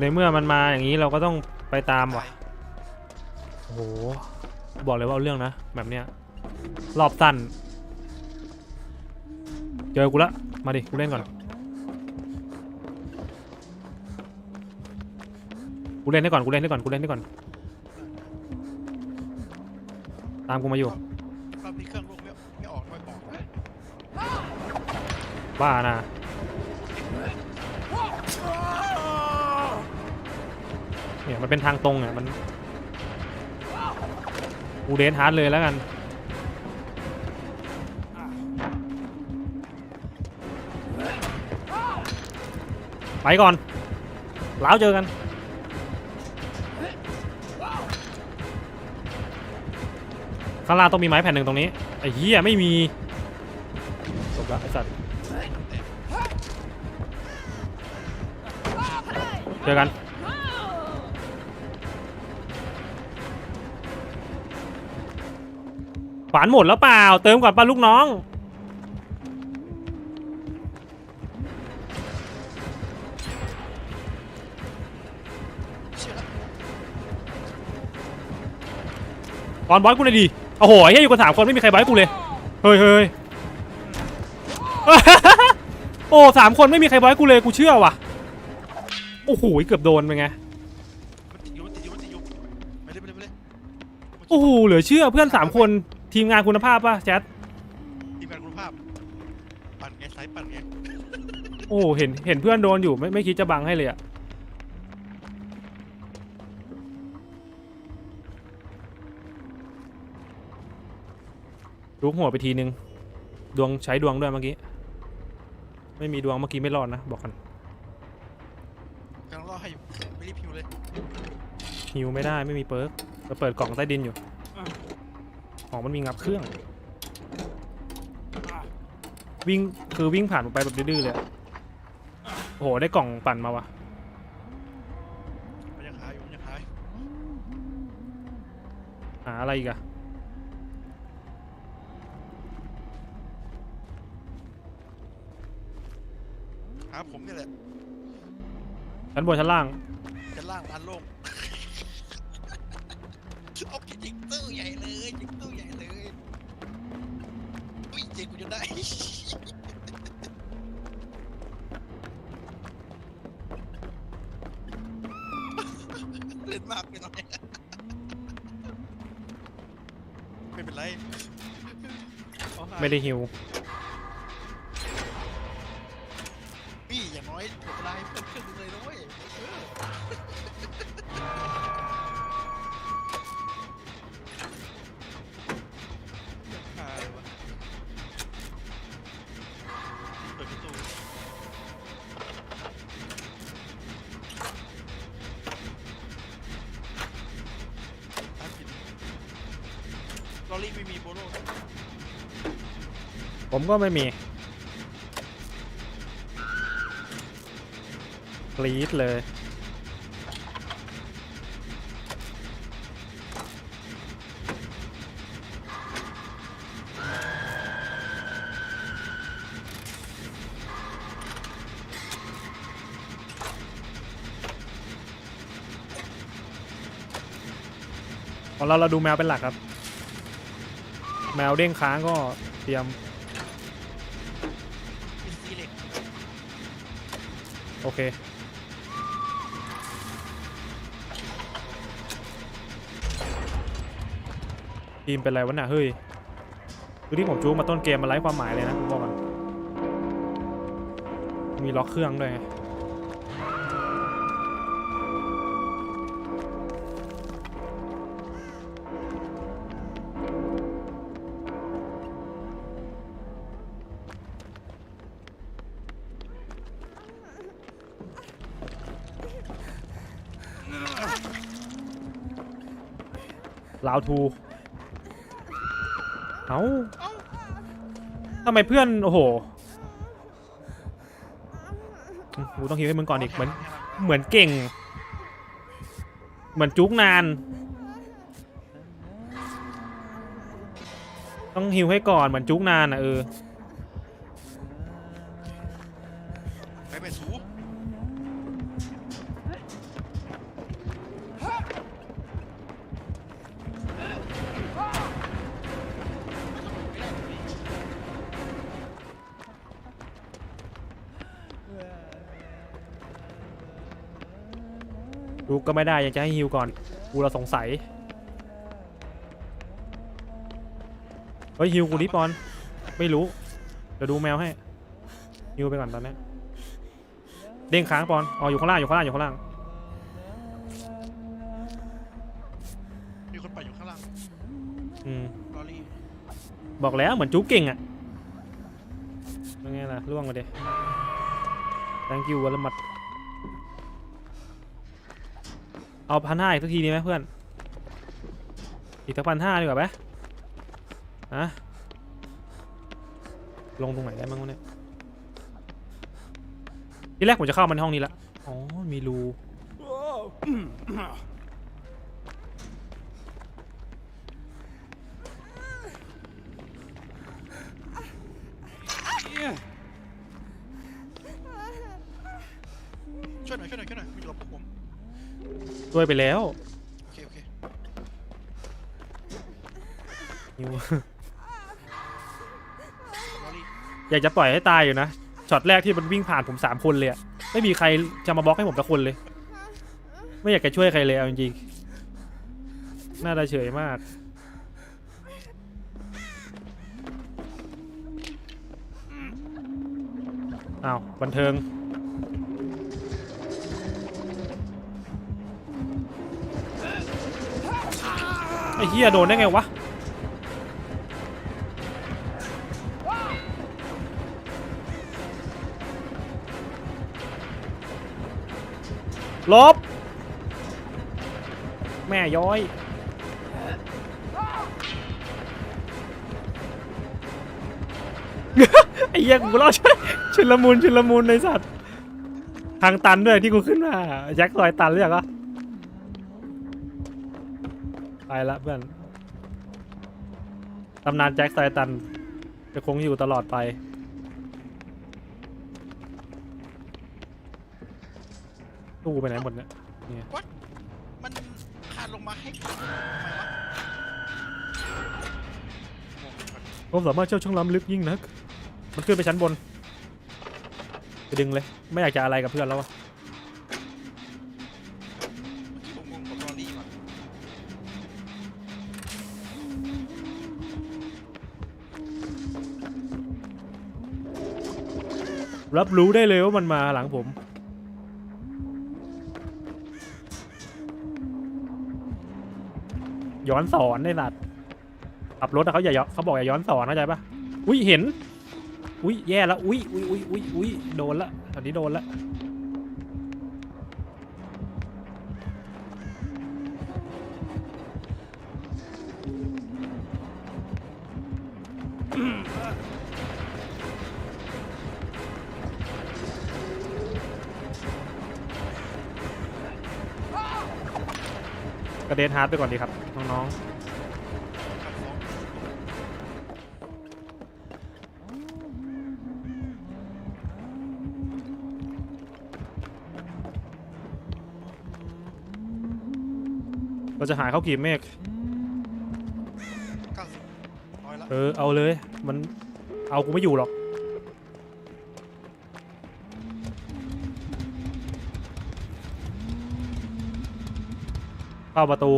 ในเมื่อมันมาอย่างนี้เราก็ต้องไปตามว่ะโอ้โหบอกเลยว่าเอาเรื่องนะแบบเนี้ยรอบสั้นเจอกูละมาดิกูเล่นก่อนกูเล่นให้ก่อนกูเล่นให้ก่อนกูเล่นให้ก่อน ตามกูมาอยู่รอบนี้เครื่องลูกไม่ไม่ออกไม่บอกบ้านะ เนี่ยมันเป็นทางตรงอะมันกูเดนฮาร์ดเลยแล้วกันไปก่อนแล้วเจอกันข้างล่างต้องมีไม้แผ่นหนึ่งตรงนี้ไอ้เหี้ยไม่มีจบละไอ้สัตว์เจอกัน ฝานหมดแล้วเปล่า เติมก่อนป้าลูกน้องเชื่อแล้วก่อนบอสกูเลยดิโอ้โหเฮียอยู่กันสามคนไม่มีใครบอสกูเลย เฮ้ยเฮ้ยโอ้สามคนไม่มีใครบอสกูเลยกูเชื่อว่ะ โอ้โหเกือบโดนเป็นไง มันติดอยู่มันติดอยู่มันติดอยู่ไปเลยไปเลยไปเลยโอ้โหเหลือเชื่อเพื่อนสามคน ทีมงานคุณภาพป่ะแจ๊ดทีมงานคุณภาพ ปั่นไงสายปั่นไงโอ้โหเห็นเห็นเพื่อนโดนอยู่ไม่ไม่คิดจะบังให้เลยอะลุกหัวไปทีนึง ดวงใช้ดวงด้วยเมื่อกี้ ไม่มีดวงเมื่อกี้ไม่รอดนะ บอกกันกำลังรอให้อยู่ไม่รีบพิวเลยฮิวไม่ได้ไม่มีเปิร์กเราเปิดกล่องใต้ดินอยู่ ของมันมีงับเครื่อง วิ่งคือวิ่งผ่านไปแบบดื้อๆเลยอะโอ้โห ได้กล่องปั่นมาวะมันยังขายอยู่มันยังขายหาอะไรอีกอะหาผมนี่แหละชั้นบนชั้นล่างจะล่างร้านโล่งเอาไปยิงตู้ใหญ่เลยยิงตู้ใหญ่ เลยอุ้ยเจ๊กูจะได้ เล่นมากไปหน่อยไม่เป็นไรเอาให้ไม่ได้ฮิว พี่อย่างน้อยเวลาให้เพิ่มขึ้นเลยนะเว้ย อรี่ไม่มีโบโลผมก็ไม่มีกรีดเลย ของเราเราดูแมวเป็นหลักครับ แมวเด้งค้างก็เตรียมมีซีเล็กโอเค ทีมเป็นไรวะน่ะเฮ้ยคือที่ผมจูงมาต้นเกมมันไร้ความหมายเลยนะผมบอกกันมีล็อกเครื่องด้วยไง ลาวทูเอ้าทำไมเพื่อน โอ้โหกูต้องฮิวให้มึงก่อนอีก เหมือน เหมือนเก่ง เหมือนจุกนาน ต้องฮิวให้ก่อน เหมือนจุกนานอะเออไปไปสู ดูก็ไม่ได้ยังจะให้ฮิวก่อนกูเราสงสัยเฮ้ยฮิวกูดิปอนไม่รู้เดี๋ยวดูแมวให้ฮิวไปก่อนตอนนี้เด้งค้างปอนอ๋ออยู่ข้างล่างอยู่ข้างล่างอยู่ข้างล่างมีคนไปอยู่ข้างล่างอืมลอรี่บอกแล้วเหมือนจู๊เก่งอะเป็นไงล่ะล่วงมาดิ thank you วันละมัด เอาพันห้าอีกสักทีดีไหมเพื่อน อีกสักพันห้าดีกว่าไหมอะลงตรงไหนได้มั้งวะเนี่ยที่แรกผมจะเข้ามันห้องนี้ละ อ๋อ มีรู ช่วยไปแล้วโอเคโอเคนิวลอรี่อยากจะปล่อยให้ตายอยู่นะช็อตแรกที่มันวิ่งผ่านผมสามคนเลยอะไม่มีใครจะมาบล็อกให้ผมสักคนเลย ไม่อยากจะช่วยใครเลยเอาจริงๆน่าจะเฉยมาก อ้าวบันเทิง เฮียโดนได้ไงวะลบ แม่ย้อย ไอ้เหี้ยกูรอดชุชุลมุนชุนละมุนในสัตว์ ทางตันด้วยที่กูขึ้นมาแจ็คซอยตันเรียกอะ ไปละเพื่อนตำนานแจ็คซอยตัน จะคงอยู่ตลอดไป ตู้ไปไหนหมดเนี่ยมันขาดลงมาให้ทำไมวะงงไปก่อนผมสามารถเช่าช่องล้ำลึกยิ่งนัก มันขึ้นไปชั้นบนไปดึงเลย ไม่อยากจะอะไรกับเพื่อนแล้วอะ รับรู้ได้เลยว่ามันมาหลังผม ย้อนสอนในสัตว์ขับรถอะเขาอย่าย้อนเขาบอกอย่าย้อนสอนเข้าใจปะอุ้ยเห็น อุ้ยแย่แล้วอุ้ยอุ้ยอุ้ยอุ้ยอุ้ยโดนละตอนนี้โดนละ ระเด็นฮาร์ดไปก่อนดีครับ น้องขับสองๆเราจะหาเข้ากีบเมฆเก้าสิบร้อยละเออเอาเลย มันเอากูไม่อยู่หรอก เข้าประตู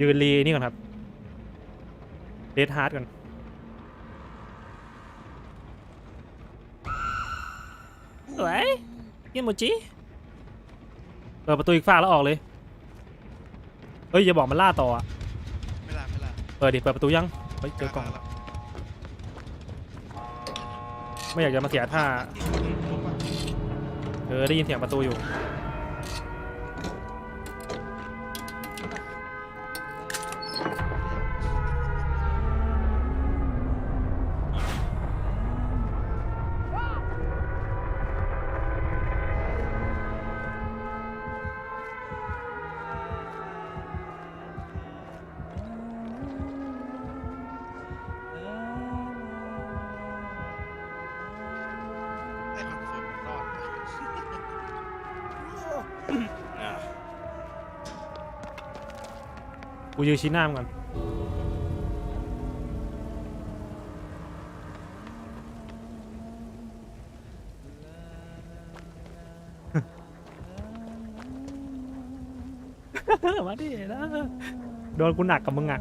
ยืนรีนี่ก่อนครับเดทฮาร์ดก่อนสวยเยี่ยมโมจิเปิดประตูอีกฝั่งแล้วออกเลย เฮ้ยอย่าบอกมันล่าต่ออะไม่ลาไม่ลาเปิดดิเปิดประตูยัง เฮ้ยเจอกล่องแล้ว ไม่อยากจะมาเสียท่าที่คนลงมาเออได้ยินเสียงประตูอยู่ กูยืนชี้หน้ามันก่อนมาดินะโดนกูหนักกับมึงอะ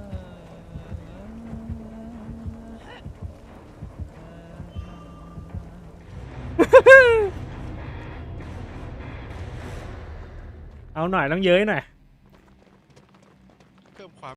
เอาหน่อยต้องเย้ยหน่อย